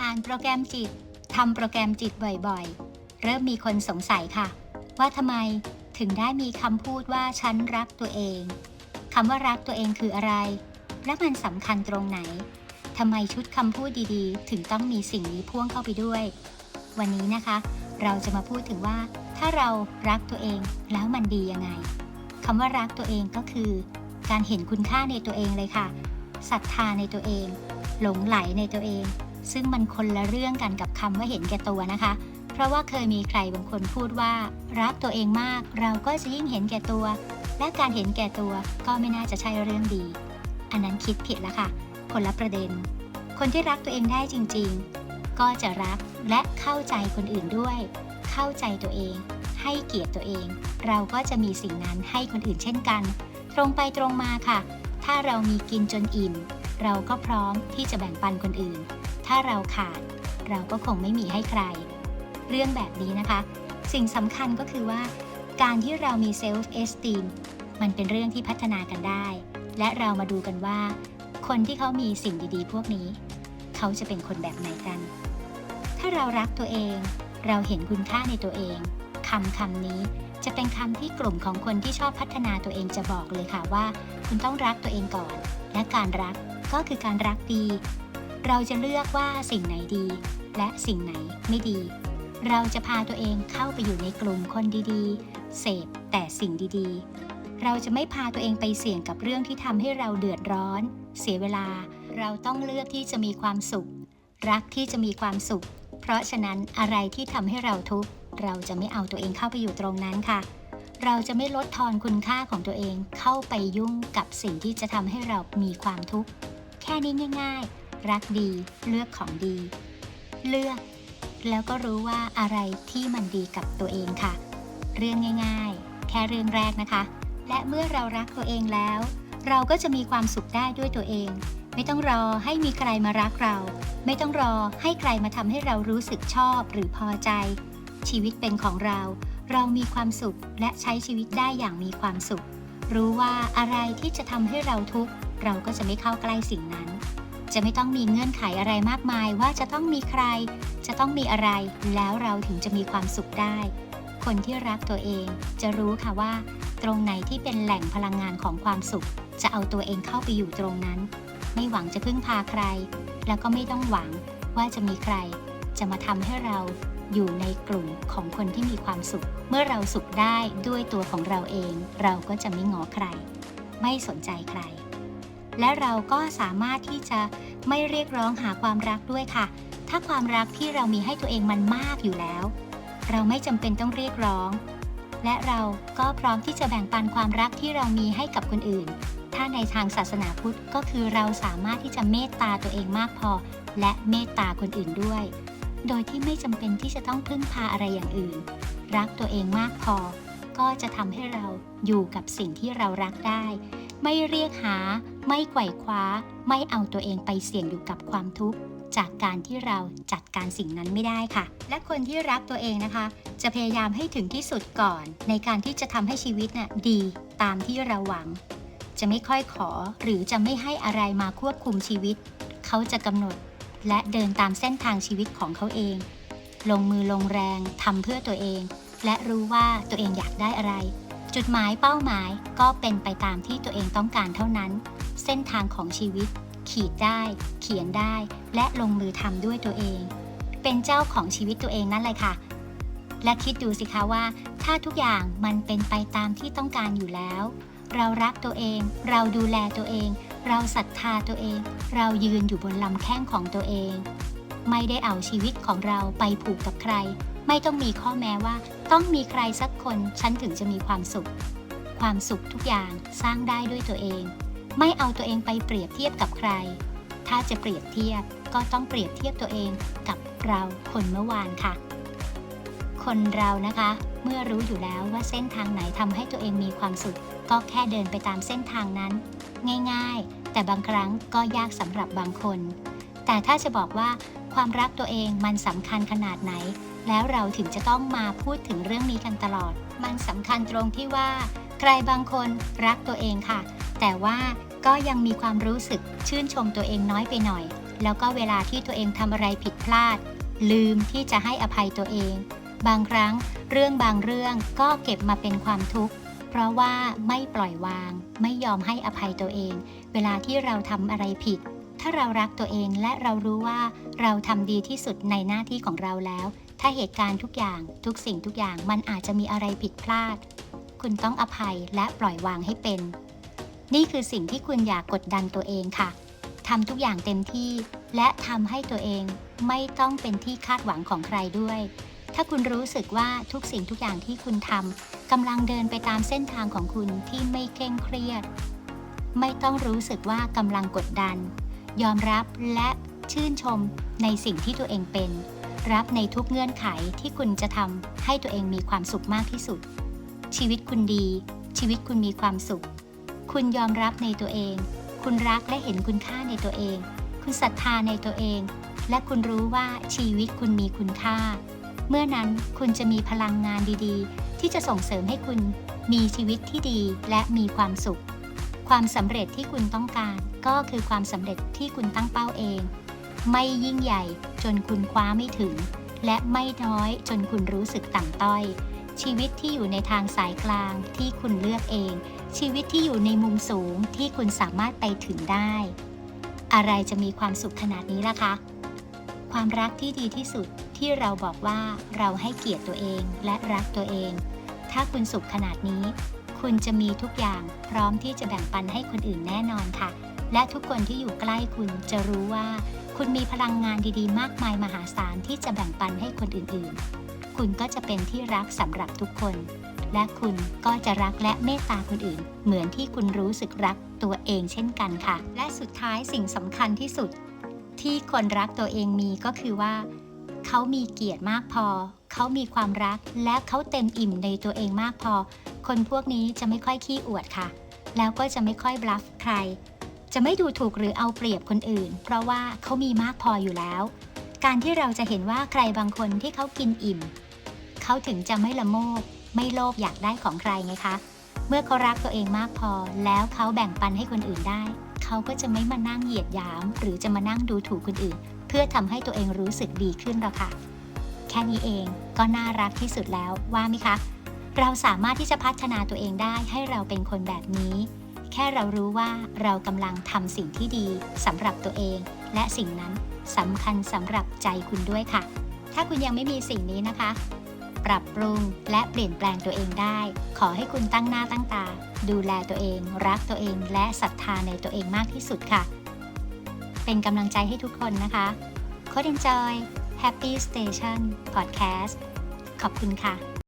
อ่านโปรแกรมจิตทำโปรแกรมจิตบ่อยๆ เริ่มมีคนสงสัยค่ะ ว่าทำไมถึงได้มีคำพูดว่าฉันรักตัวเองคำว่ารักตัวเองคืออะไร และมันสำคัญตรงไหนทำไมชุดคำพูดดีๆ ถึงต้องมีสิ่งนี้พ่วงเข้าไปด้วย วันนี้นะคะ เราจะมาพูดถึงว่า ถ้าเรารักตัวเองแล้วมันดียังไงคำว่ารักตัวเองก็คือ การเห็นคุณค่าในตัวเองเลยค่ะศรัทธาในตัวเอง หลงไหลในตัวเอง ซึ่งมันคนละเรื่องกันกับคำว่าเห็นแก่ตัวนะคะ เพราะว่าเคยมีใครบางคนพูดว่า รักตัวเองมากเราก็จะยิ่งเห็นแก่ตัว และการเห็นแก่ตัวก็ไม่น่าจะใช่เรื่องดี อันนั้นคิดผิดแล้วค่ะ คนละประเด็น คนที่รักตัวเองได้จริงๆ ก็จะรักและเข้าใจคนอื่นด้วย เข้าใจตัวเอง ให้เกียรติตัวเอง เราก็จะมีสิ่งนั้นให้คนอื่นเช่นกัน ตรงไปตรงมาค่ะ ถ้าเรามีกินจนอิ่ม เราก็พร้อมที่จะแบ่งปันคนอื่น ถ้าเราขาด เราก็คงไม่มีให้ใคร เรื่องแบบนี้นะคะ สิ่งสำคัญก็คือว่า การที่เรามีเซลฟ์เอสติมมันเป็นเรื่องที่พัฒนากันได้ และเรามาดูกันว่า คนที่เขามีสิ่งดีๆ พวกนี้ เขาจะเป็นคนแบบไหนกัน ถ้าเรารักตัวเอง เราเห็นคุณค่าในตัวเองคำคำนี้จะเป็นคำที่กลุ่มของคนที่ชอบพัฒนาตัวเองจะบอกเลยค่ะว่า คุณต้องรักตัวเองก่อน และการรักก็คือการรักดี เราจะเลือกว่าสิ่งไหนดี และสิ่งไหนไม่ดี เราจะพาตัวเองเข้าไปอยู่ในกลุ่มคนดีๆ เสพแต่สิ่งดีๆ เราจะไม่พาตัวเองไปเสี่ยงกับเรื่องที่ทำให้เราเดือดร้อน เสียเวลา เราต้องเลือกที่จะมีความสุข รักที่จะมีความสุข เพราะฉะนั้นอะไรที่ทำให้เราทุกข์เราจะไม่เอาตัวเองเข้าไปอยู่ตรงนั้นค่ะ เราจะไม่ลดทอนคุณค่าของตัวเองเข้าไปยุ่งกับสิ่งที่จะทำให้เรามีความทุกข์ แค่นี้ง่าย ๆ รักดีเลือกของดี เลือก แล้วก็รู้ว่าอะไรที่มันดีกับตัวเองค่ะ เรื่องง่าย ๆ แค่เรื่องแรกนะคะ และเมื่อเรารักตัวเองแล้ว เราก็จะมีความสุขได้ด้วยตัวเอง ไม่ต้องรอให้มีใครมารักเรา ไม่ต้องรอให้ใครมาทำให้เรารู้สึกชอบหรือพอใจ ชีวิตเป็นของเรา เรามีความสุขและใช้ชีวิตได้อย่างมีความสุข รู้ว่าอะไรที่จะทำให้เราทุกข์เราก็จะไม่เข้าใกล้สิ่งนั้น จะไม่ต้องมีเงื่อนไขอะไรมากมายว่าจะต้องมีใคร จะต้องมีอะไร แล้วเราถึงจะมีความสุขได้ คนที่รักตัวเองจะรู้ค่ะว่า ตรงไหนที่เป็นแหล่งพลังงานของความสุข จะเอาตัวเองเข้าไปอยู่ตรงนั้น ไม่หวังจะพึ่งพาใคร แล้วก็ไม่ต้องหวังว่าจะมีใคร จะมาทำให้เราอยู่ในกลุ่มของคนที่มีความสุข เมื่อเราสุขได้ด้วยตัวของเราเอง เราก็จะไม่งอใคร ไม่สนใจใคร และเราก็สามารถที่จะไม่เรียกร้องหาความรักด้วยค่ะ ถ้าความรักที่เรามีให้ตัวเองมันมากอยู่แล้ว เราไม่จำเป็นต้องเรียกร้อง และเราก็พร้อมที่จะแบ่งปันความรักที่เรามีให้กับคนอื่น ถ้าในทางศาสนาพุทธก็คือเราสามารถที่จะเมตตาตัวเองมากพอ และเมตตาคนอื่นด้วย โดยที่ไม่จำเป็นที่จะต้องพึ่งพาอะไรอย่างอื่น รักตัวเองมากพอ ก็จะทำให้เราอยู่กับสิ่งที่เรารักได้ ไม่เรียกหา ไม่ไขว่คว้า ไม่เอาตัวเองไปเสี่ยงอยู่กับความทุกข์ จากการที่เราจัดการสิ่งนั้นไม่ได้ค่ะ และคนที่รักตัวเองนะคะ จะพยายามให้ถึงที่สุดก่อน ในการที่จะทำให้ชีวิตน่ะดีตามที่เราหวัง จะไม่ค่อยขอหรือจะไม่ให้อะไรมาควบคุมชีวิต เขาจะกำหนด และเดินตามเส้นทางชีวิตของเขาเอง ลงมือลงแรงทำเพื่อตัวเอง และรู้ว่าตัวเองอยากได้อะไร จุดหมายเป้าหมายก็เป็นไปตามที่ตัวเองต้องการเท่านั้น เส้นทางของชีวิต ขีดได้ เขียนได้ และลงมือทำด้วยตัวเอง เป็นเจ้าของชีวิตตัวเองนั่นเลยค่ะ และคิดดูสิคะว่า ถ้าทุกอย่างมันเป็นไปตามที่ต้องการอยู่แล้ว เรารักตัวเอง เราดูแลตัวเอง เราศรัทธาตัวเอง เรายืนอยู่บนลำแข้งของตัวเอง ไม่ได้เอาชีวิตของเราไปผูกกับใคร ไม่ต้องมีข้อแม้ว่า ต้องมีใครสักคนฉันถึงจะมีความสุข ความสุขทุกอย่างสร้างได้ด้วยตัวเอง ไม่เอาตัวเองไปเปรียบเทียบกับใคร ถ้าจะเปรียบเทียบก็ต้องเปรียบเทียบตัวเองกับเราคนเมื่อวานค่ะ คนเรานะคะ เมื่อรู้อยู่แล้วว่าเส้นทางไหนทำให้ตัวเองมีความสุข ก็แค่เดินไปตามเส้นทางนั้น ง่าย ๆ แต่บางครั้งก็ยากสำหรับบางคน แต่ถ้าจะบอกว่า ความรักตัวเองมันสำคัญขนาดไหน แล้วเราถึงจะต้องมาพูดถึงเรื่องนี้กันตลอด มันสำคัญตรงที่ว่า ใครบางคนรักตัวเองค่ะ แต่ว่าก็ยังมีความรู้สึกชื่นชมตัวเองน้อยไปหน่อย แล้วก็เวลาที่ตัวเองทำอะไรผิดพลาด ลืมที่จะให้อภัยตัวเอง บางครั้งเรื่องบางเรื่องก็เก็บมาเป็นความทุกข์เพราะว่าไม่ปล่อยวาง ไม่ยอมให้อภัยตัวเอง เวลาที่เราทำอะไรผิด ถ้าเรารักตัวเองและเรารู้ว่าเราทำดีที่สุดในหน้าที่ของเราแล้ว ถ้าเหตุการณ์ทุกอย่างทุกสิ่งทุกอย่างมันอาจจะมีอะไรผิดพลาด คุณต้องอภัยและปล่อยวางให้เป็น นี่คือสิ่งที่คุณอยากกดดันตัวเองค่ะทำทุกอย่างเต็มที่ และทำให้ตัวเองไม่ต้องเป็นที่คาดหวังของใครด้วย ถ้าคุณรู้สึกว่าทุกสิ่งทุกอย่างที่คุณทำกำลังเดินไปตามเส้นทางของคุณที่ไม่เคร่งเครียด ไม่ต้องรู้สึกว่ากำลังกดดัน ยอมรับและชื่นชมในสิ่งที่ตัวเองเป็น รับในทุกเงื่อนไขที่คุณจะทำให้ตัวเองมีความสุขมากที่สุด ชีวิตคุณดี ชีวิตคุณมีความสุข คุณยอมรับในตัวเอง คุณรักและเห็นคุณค่าในตัวเอง คุณศรัทธาในตัวเอง และคุณรู้ว่าชีวิตคุณมีคุณค่า เมื่อนั้นคุณจะมีพลังงานดีๆ ที่จะส่งเสริมให้คุณมีชีวิตที่ดีและมีความสุข ความสำเร็จที่คุณต้องการ ก็คือความสำเร็จที่คุณตั้งเป้าเอง ไม่ยิ่งใหญ่จนคุณคว้าไม่ถึง และไม่น้อยจนคุณรู้สึกต่ำต้อย ชีวิตที่อยู่ในทางสายกลางที่คุณเลือกเอง ชีวิตที่อยู่ในมุมสูงที่คุณสามารถไปถึงได้ อะไรจะมีความสุขขนาดนี้ล่ะคะ ความรักที่ดีที่สุดที่เราบอกว่าเราให้เกียรติตัวเองและรักตัวเอง ถ้าคุณสุขขนาดนี้ คุณจะมีทุกอย่างพร้อมที่จะแบ่งปันให้คนอื่นแน่นอนค่ะ และทุกคนที่อยู่ใกล้คุณจะรู้ว่า คุณมีพลังงานดีๆ มากมายมหาศาลที่จะแบ่งปันให้คนอื่นๆ คุณก็จะเป็นที่รักสำหรับทุกคน และคุณก็จะรักและเมตตาคนอื่น เหมือนที่คุณรู้สึกรักตัวเองเช่นกันค่ะ และสุดท้ายสิ่งสำคัญที่สุด ที่คนรักตัวเองมีก็คือว่า เขามีเกียรติมากพอ เขามีความรักและเขาเต็มอิ่มในตัวเองมากพอ คนพวกนี้จะไม่ค่อยขี้อวดค่ะ แล้วก็จะไม่ค่อยบลัฟใคร จะไม่ดูถูกหรือเอาเปรียบคนอื่น เพราะว่าเขามีมากพออยู่แล้ว การที่เราจะเห็นว่าใครบางคนที่เขากินอิ่ม เขาถึงจะไม่ละโมบ ไม่โลภอยากได้ของใครไงคะ เมื่อเขารักตัวเองมากพอ แล้วเขาแบ่งปันให้คนอื่นได้ เขาก็จะไม่มานั่งเหยียดหยาม หรือจะมานั่งดูถูกคนอื่น เพื่อทำให้ตัวเองรู้สึกดีขึ้นหรอกค่ะ แค่นี้เองก็น่ารักที่สุดแล้วว่าไหมคะ เราสามารถที่จะพัฒนาตัวเองได้ให้เราเป็นคนแบบนี้ แค่เรารู้ว่าเรากำลังทำสิ่งที่ดีสำหรับตัวเอง และสิ่งนั้นสำคัญสำหรับใจคุณด้วยค่ะ ถ้าคุณยังไม่มีสิ่งนี้นะคะ ปรับปรุงและเปลี่ยนแปลงตัวเองได้ ขอให้คุณตั้งหน้าตั้งตา ดูแลตัวเอง รักตัวเอง และศรัทธาในตัวเองมากที่สุดค่ะ เป็นกำลังใจให้ทุกคนนะคะโคด Enjoy Happy Station Podcast ขอบคุณค่ะ